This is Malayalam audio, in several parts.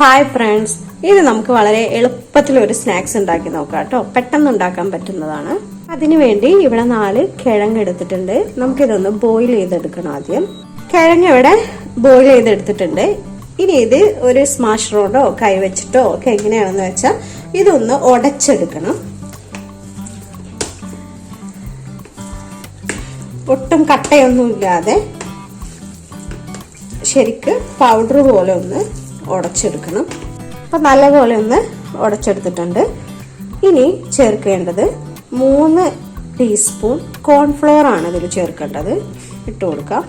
ഹായ് ഫ്രണ്ട്സ് ഇത് നമുക്ക് വളരെ എളുപ്പത്തിൽ ഒരു സ്നാക്സ് ഉണ്ടാക്കി നോക്കാം കേട്ടോ. പെട്ടെന്ന് ഉണ്ടാക്കാൻ പറ്റുന്നതാണ്. അതിനുവേണ്ടി ഇവിടെ നാല് കിഴങ്ങ് എടുത്തിട്ടുണ്ട്. നമുക്കിതൊന്ന് ബോയിൽ ചെയ്തെടുക്കണം ആദ്യം. കിഴങ്ങ് ഇവിടെ ബോയിൽ ചെയ്തെടുത്തിട്ടുണ്ട്. ഇനി ഇത് ഒരു സ്മാഷ് റോഡോ കൈവച്ചിട്ടോ ഒക്കെ എങ്ങനെയാണെന്ന് വെച്ചാൽ ഇതൊന്ന് ഉടച്ചെടുക്കണം. ഒട്ടും കട്ടയൊന്നുമില്ലാതെ ശരിക്ക് പൗഡർ പോലെ ഒന്ന് ഉടച്ചെടുക്കണം. അപ്പം നല്ലപോലെ ഒന്ന് ഉടച്ചെടുത്തിട്ടുണ്ട്. ഇനി ചേർക്കേണ്ടത് മൂന്ന് ടീസ്പൂൺ കോൺഫ്ലോർ ആണ് ഇതിൽ ചേർക്കേണ്ടത്. ഇട്ട് കൊടുക്കാം.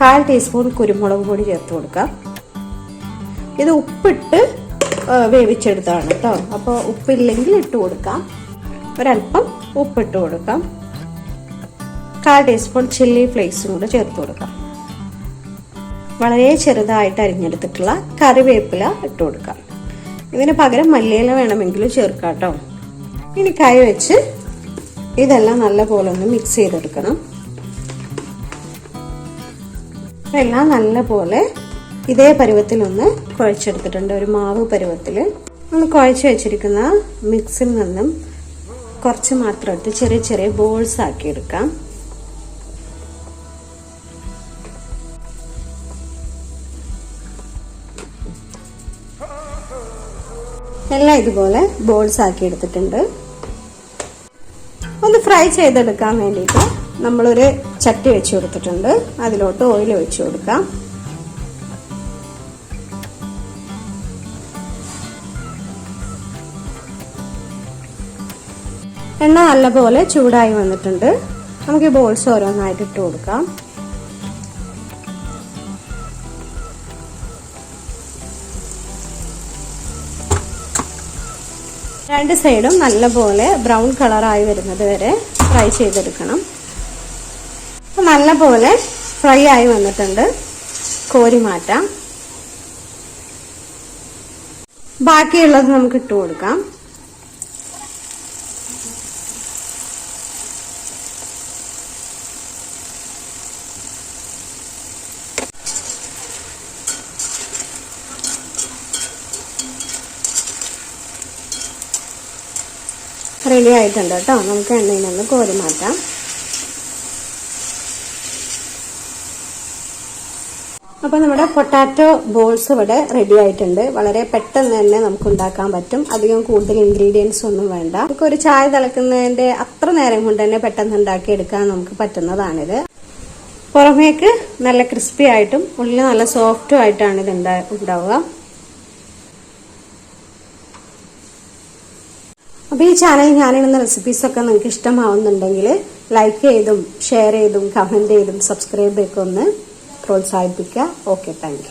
കാൽ ടീസ്പൂൺ കുരുമുളക് പൊടി ചേർത്ത് കൊടുക്കാം. ഇത് ഉപ്പിട്ട് വേവിച്ചെടുത്താണ് കേട്ടോ. അപ്പോൾ ഉപ്പില്ലെങ്കിൽ ഇട്ട് കൊടുക്കാം. ഒരല്പം ഉപ്പിട്ട് കൊടുക്കാം. കാൽ ടീസ്പൂൺ ചില്ലി ഫ്ലേക്സും കൂടെ ചേർത്ത് കൊടുക്കാം. വളരെ ചെറുതായിട്ട് അരിഞ്ഞെടുത്തിട്ടുള്ള കറിവേപ്പില ഇട്ട് കൊടുക്കാം. ഇതിന് പകരം മല്ലിയില വേണമെങ്കിലും ചേർക്കാം കേട്ടോ. ഇനി കൈ വെച്ച് ഇതെല്ലാം നല്ലപോലെ ഒന്ന് മിക്സ് ചെയ്തെടുക്കണം. എല്ലാം നല്ലപോലെ ഇതേ പരുവത്തിലൊന്ന് കുഴച്ചെടുത്തിട്ടുണ്ട്. ഒരു മാവ് പരുവത്തിൽ നമ്മൾ കുഴച്ച് വെച്ചിരിക്കുന്ന മിക്സിൽ നിന്നും കുറച്ച് മാത്രം എടുത്ത് ചെറിയ ചെറിയ ബോൾസ് ആക്കി എടുക്കാം. എല്ലാം ഇതുപോലെ ബോൾസ് ആക്കി എടുത്തിട്ടുണ്ട്. ഒന്ന് ഫ്രൈ ചെയ്തെടുക്കാൻ വേണ്ടിയിട്ട് നമ്മളൊരു ചട്ടി വെച്ച് കൊടുത്തിട്ടുണ്ട്. അതിലോട്ട് ഓയിൽ വെച്ച് കൊടുക്കാം. എണ്ണ നല്ലപോലെ ചൂടായി വന്നിട്ടുണ്ട്. നമുക്ക് ബോൾസ് ഓരോന്നായിട്ട് ഇട്ട് കൊടുക്കാം. രണ്ട് സൈഡും നല്ലപോലെ ബ്രൗൺ കളറായി വരുന്നത് വരെ ഫ്രൈ ചെയ്തെടുക്കണം. അപ്പം നല്ലപോലെ ഫ്രൈ ആയി വന്നിട്ടുണ്ട്. കോരി മാറ്റാം. ബാക്കിയുള്ളത് നമുക്ക് ഇട്ട് കൊടുക്കാം. റെഡി ആയിട്ടുണ്ട് കേട്ടോ. നമുക്ക് എണ്ണയിൽ നിന്ന് കോരി മാറ്റാം. അപ്പോൾ നമ്മുടെ പൊട്ടാറ്റോ ബോൾസ് ഇവിടെ റെഡി ആയിട്ടുണ്ട്. വളരെ പെട്ടെന്ന് തന്നെ നമുക്ക് ഉണ്ടാക്കാൻ പറ്റും. അധികം കൂടുതൽ ഇൻഗ്രീഡിയൻസ് ഒന്നും വേണ്ട. നമുക്ക് ഒരു ചായ തിളക്കുന്നതിന്റെ അത്ര നേരം കൊണ്ട് തന്നെ പെട്ടെന്ന് ഉണ്ടാക്കി എടുക്കാൻ നമുക്ക് പറ്റുന്നതാണിത്. പുറമേക്ക് നല്ല ക്രിസ്പി ആയിട്ടും ഉള്ളിൽ നല്ല സോഫ്റ്റും ആയിട്ടാണ് ഇത് ഉണ്ടാവുക. അപ്പോൾ ഈ ചാനൽ ഞാനിടുന്ന റെസിപ്പീസൊക്കെ നിങ്ങൾക്ക് ഇഷ്ടമാവുന്നുണ്ടെങ്കിൽ ലൈക്ക് ചെയ്തും ഷെയർ ചെയ്തും കമന്റ് ചെയ്തും സബ്സ്ക്രൈബ് ഒക്കെ ഒന്ന് പ്രോത്സാഹിപ്പിക്കുക. Okay thank